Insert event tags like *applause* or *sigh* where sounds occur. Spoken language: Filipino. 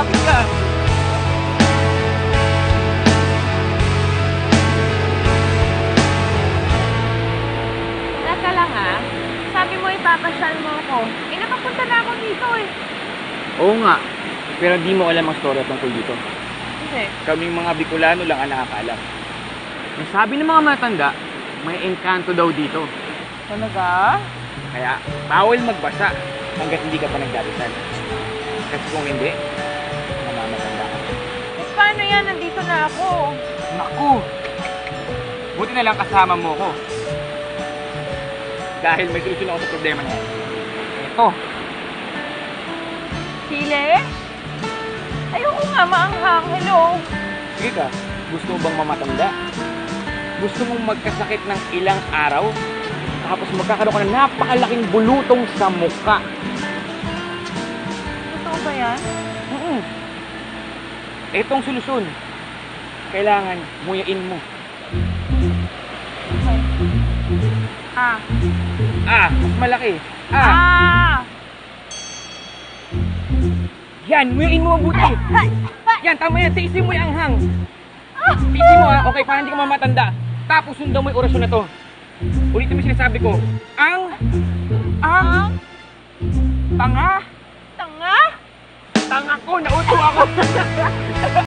Bakit ka? Teka lang ha. Sabi mo ipapasyal mo ako. Eh, nakapunta na ako dito eh. Oo nga. Pero di mo alam ang storya tungkol dito. Kasi, Kaming mga Bicolano lang ang nakakaalam. Ang sabi ng mga matanda, may engkanto daw dito. talaga? Kaya bawal magbasa hanggat hindi ka pa nagdadasal. Kasi kung hindi, ako. Naku! Buti na lang kasama mo ko. Dahil may solusyon ako sa problema na yan. Ito, Chile? Ayoko nga maanghang. Hello? sige ka, gusto mo bang mamatanda? Gusto mong magkasakit ng ilang araw? Tapos magkakaroon ka ng napakalaking bulutong sa muka. Totoo ba yan? Mm Itong solusyon, kailangan muyain mo. Ah. Ah, mas malaki. Ah, Ah! yan, muyain mo mabuti. Yan, tama yan. Tiisin mo yung anghang. Tiisin mo ha. Okay, para hindi ka mamatanda. Tapos sundan mo yung orasyon na to. Ulitin mo sinasabi ko. Ang, ang, tanga, Tanga? tanga ko, nauto ako. *laughs*